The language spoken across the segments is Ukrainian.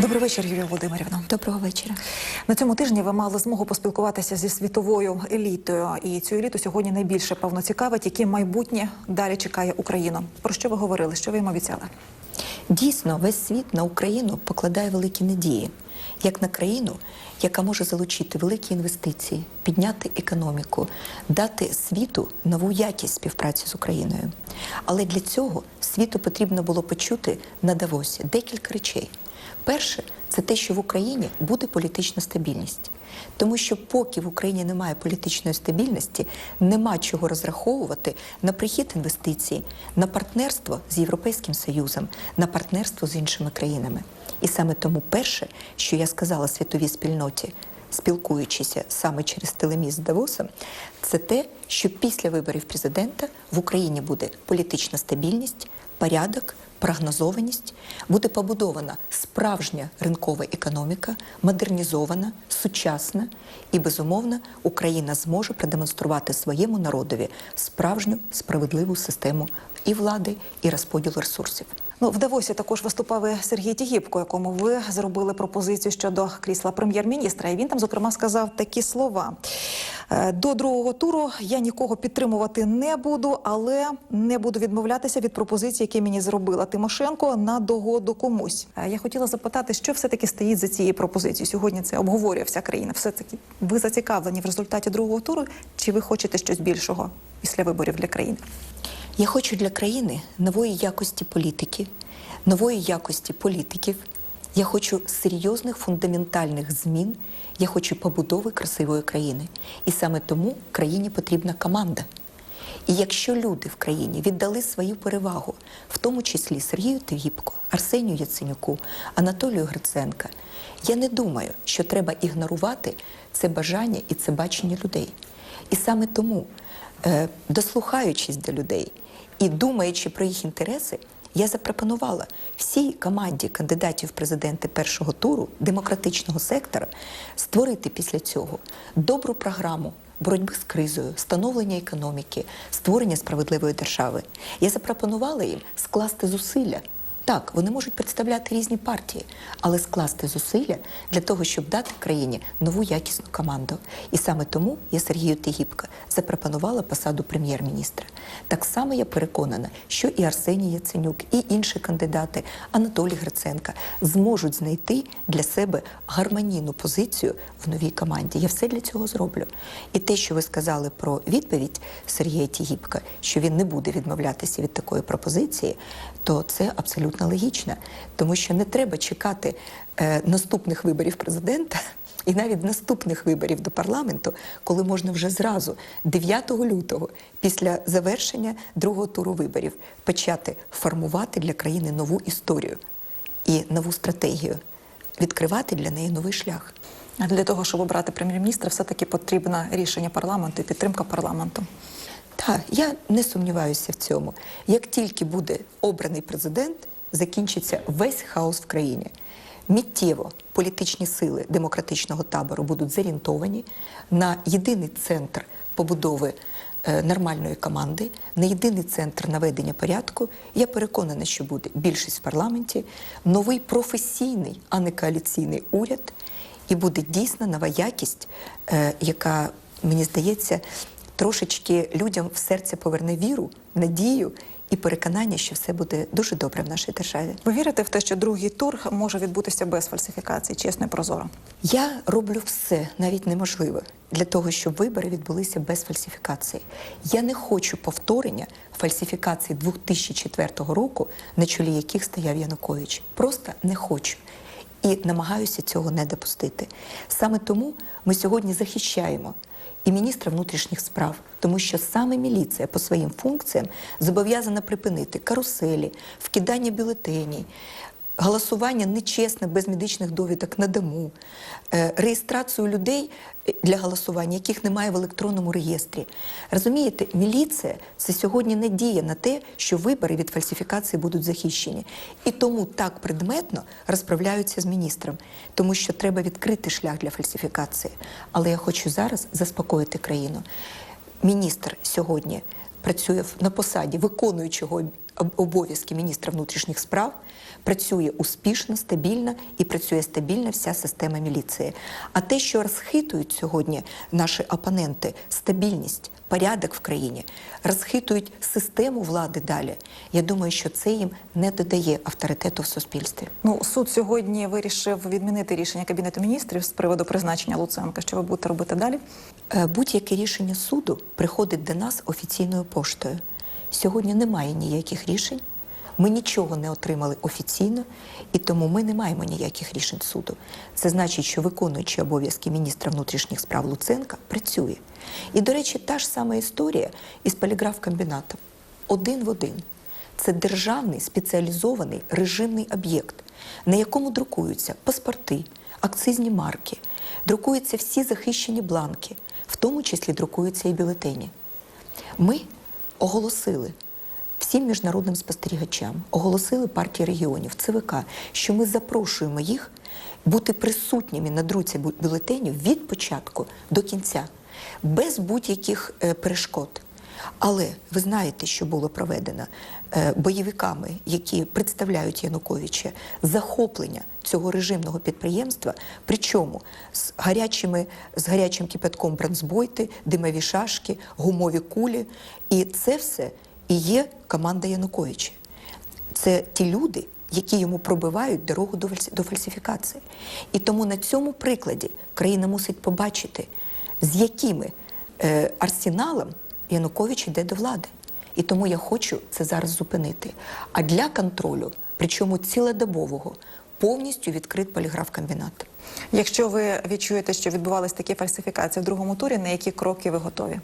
Добрий вечір, Юлія Володимирівна. Доброго вечора. На цьому тижні ви мали змогу поспілкуватися зі світовою елітою. І цю еліту сьогодні найбільше певно цікавить, яке майбутнє далі чекає Україну. Про що ви говорили? Що ви їм обіцяли? Дійсно, весь світ на Україну покладає великі надії, як на країну, яка може залучити великі інвестиції, підняти економіку, дати світу нову якість співпраці з Україною. Але для цього світу потрібно було почути на Давосі декілька речей. Перше, це те, що в Україні буде політична стабільність. Тому що поки в Україні немає політичної стабільності, нема чого розраховувати на прихід інвестицій, на партнерство з Європейським Союзом, на партнерство з іншими країнами. І саме тому перше, що я сказала світовій спільноті, спілкуючися саме через телеміст з Давосом, це те, що після виборів президента в Україні буде політична стабільність, порядок, прогнозованість, буде побудована справжня ринкова економіка, модернізована, сучасна, і безумовно Україна зможе продемонструвати своєму народові справжню справедливу систему і влади, і розподілу ресурсів. Ну, в Давосі також виступав Сергій Тігіпко, якому ви зробили пропозицію щодо крісла прем'єр-міністра. І він там, зокрема, сказав такі слова: «Е, до другого туру я нікого підтримувати не буду, але не буду відмовлятися від пропозицій, які мені зробила Тимошенко на догоду комусь. Е, Я хотіла запитати, що все таки стоїть за цією пропозицією. Сьогодні це обговорює вся країна. Все таки ви зацікавлені в результаті другого туру, чи ви хочете щось більшого після виборів для країни? Я хочу для країни нової якості політики, нової якості політиків. Я хочу серйозних фундаментальних змін. Я хочу побудови красивої країни. І саме тому країні потрібна команда. І якщо люди в країні віддали свою перевагу, в тому числі Сергію Тигіпко, Арсенію Яценюку, Анатолію Гриценка, я не думаю, що треба ігнорувати це бажання і це бачення людей. І саме тому, е, дослухаючись до людей і думаючи про їх інтереси, я запропонувала всій команді кандидатів в президенти першого туру демократичного сектора створити після цього добру програму боротьби з кризою, становлення економіки, створення справедливої держави. Я запропонувала їм скласти зусилля. Так, вони можуть представляти різні партії, але скласти зусилля для того, щоб дати країні нову якісну команду. І саме тому я Сергію Тигіпка запропонувала посаду прем'єр-міністра. Так само я переконана, що і Арсеній Яценюк, і інші кандидати, Анатолій Гриценка, зможуть знайти для себе гармонійну позицію в новій команді. Я все для цього зроблю. І те, що ви сказали про відповідь Сергія Тігіпка, що він не буде відмовлятися від такої пропозиції, то це абсолютно логічно, тому що не треба чекати е, наступних виборів президента. І навіть наступних виборів до парламенту, коли можна вже зразу, 9 лютого, після завершення другого туру виборів, почати формувати для країни нову історію і нову стратегію, відкривати для неї новий шлях. А для того, щоб обрати прем'єр-міністра, все-таки потрібно рішення парламенту і підтримка парламенту. Так, я не сумніваюся в цьому. Як тільки буде обраний президент, закінчиться весь хаос в країні. Миттєво політичні сили демократичного табору будуть зорієнтовані на єдиний центр побудови е, нормальної команди, на єдиний центр наведення порядку. Я переконана, що буде більшість в парламенті, новий професійний, а не коаліційний уряд, і буде дійсно нова якість, е, яка мені здається трошечки людям в серце поверне віру, надію і переконання, що все буде дуже добре в нашій державі. Ви вірите в те, що другий тур може відбутися без фальсифікацій, чесно і прозоро? Я роблю все навіть неможливе для того, щоб вибори відбулися без фальсифікації. Я не хочу повторення фальсифікацій 2004 року, на чолі яких стояв Янукович. Просто не хочу. І намагаюся цього не допустити. Саме тому ми сьогодні захищаємо і міністра внутрішніх справ, тому що саме міліція по своїм функціям зобов'язана припинити каруселі, вкидання бюлетеній, голосування нечесне, без медичних довідок на дому, е, реєстрацію людей для голосування, яких немає в електронному реєстрі. Розумієте, міліція це сьогодні надія на те, що вибори від фальсифікації будуть захищені. І тому так предметно розправляються з міністром, тому що треба відкрити шлях для фальсифікації. Але я хочу зараз заспокоїти країну. Міністр сьогодні працює на посаді виконуючого обов'язки міністра внутрішніх справ. працює успішно, стабільно і працює стабільно вся система міліції. А те, що розхитують сьогодні наші опоненти, стабільність, порядок в країні, розхитують систему влади далі. Я думаю, що це їм не додає авторитету в суспільстві. Ну, суд сьогодні вирішив відмінити рішення Кабінету міністрів з приводу призначення Луценка. Що ви будете робити далі? Е, Будь-яке рішення суду приходить до нас офіційною поштою. Сьогодні немає ніяких рішень. Ми нічого не отримали офіційно, і тому ми не маємо ніяких рішень суду. Це значить, що виконуючий обов'язки міністра внутрішніх справ Луценка працює. І, до речі, та ж сама історія із поліграфкомбінатом. Один в один. Це державний спеціалізований режимний об'єкт, на якому друкуються паспорти, акцизні марки, друкуються всі захищені бланки, в тому числі друкуються і бюлетені. Ми оголосили всім міжнародним спостерігачам, оголосили партії регіонів ЦВК, що ми запрошуємо їх бути присутніми на друці бюлетенів від початку до кінця, без будь-яких е, перешкод. Але ви знаєте, що було проведено е, бойовиками, які представляють Януковича, захоплення цього режимного підприємства, причому з гарячими з гарячим кипятком бронзбойти, димові шашки, гумові кулі. І це все і є команда Януковича. Це ті люди, які йому пробивають дорогу до фальсифікації. І тому на цьому прикладі країна мусить побачити, з якими е, арсеналом Янукович йде до влади. І тому я хочу це зараз зупинити. А для контролю, причому цілодобового, повністю відкрит поліграфкомбінат. Якщо ви відчуєте, що відбувались такі фальсифікації в другому турі, на які кроки ви готові?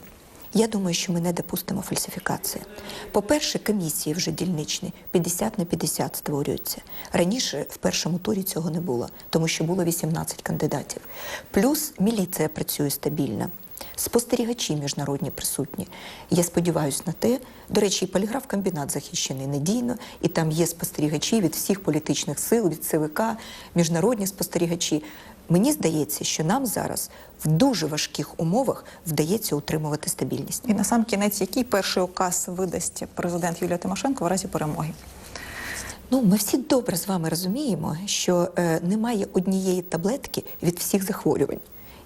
Я думаю, що ми не допустимо фальсифікації. По-перше, комісії вже дільничні 50 на 50 створюються. Раніше в першому турі цього не було, тому що було 18 кандидатів. Плюс міліція працює стабільно. Спостерігачі міжнародні присутні. Я сподіваюся на те. До речі, і поліграф-комбінат захищений надійно, і там є спостерігачі від всіх політичних сил, від ЦВК, міжнародні спостерігачі. Мені здається, що нам зараз в дуже важких умовах вдається утримувати стабільність. І на сам кінець, який перший указ видасть президент Юлія Тимошенко в разі перемоги? Ну, ми всі добре з вами розуміємо, що е, немає однієї таблетки від всіх захворювань,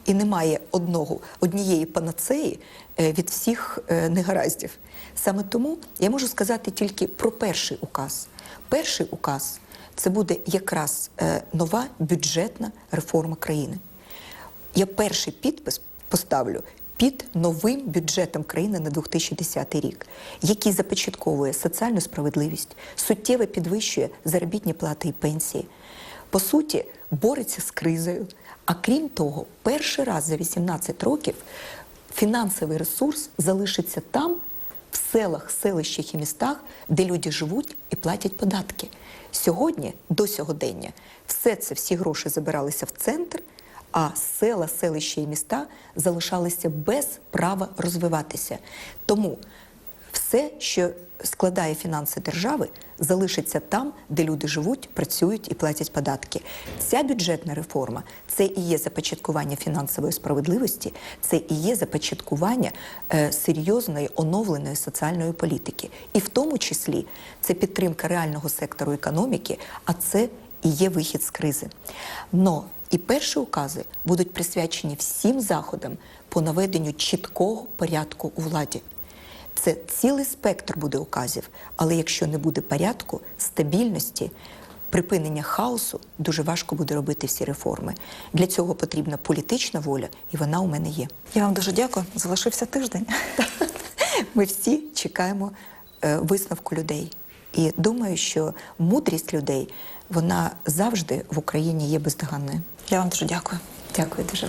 і немає одного однієї панацеї е, від всіх е, негараздів. Саме тому я можу сказати тільки про перший указ. Перший указ це буде якраз е, нова бюджетна реформа країни. Я перший підпис поставлю під новим бюджетом країни на 2010 рік, який започатковує соціальну справедливість, суттєво підвищує заробітні плати і пенсії. По суті, бореться з кризою. А крім того, перший раз за 18 років фінансовий ресурс залишиться там, в селах, селищах і містах, де люди живуть і платять податки. Сьогодні, до сьогодення, все це, всі гроші забиралися в центр, а села, селища і міста залишалися без права розвиватися. Тому все, що складає фінанси держави, залишиться там, де люди живуть, працюють і платять податки. Ця бюджетна реформа це і є започаткування фінансової справедливості, це і є започаткування е, серйозної оновленої соціальної політики, і в тому числі це підтримка реального сектору економіки, а це і є вихід з кризи. Но і перші укази будуть присвячені всім заходам по наведенню чіткого порядку у владі. Це цілий спектр буде указів, але якщо не буде порядку, стабільності, припинення хаосу, дуже важко буде робити всі реформи. Для цього потрібна політична воля, і вона у мене є. Я вам дуже дякую. Залишився тиждень. Ми всі чекаємо е, висновку людей. І думаю, що мудрість людей вона завжди в Україні є бездоганною. Я вам дуже дякую. Дякую дуже.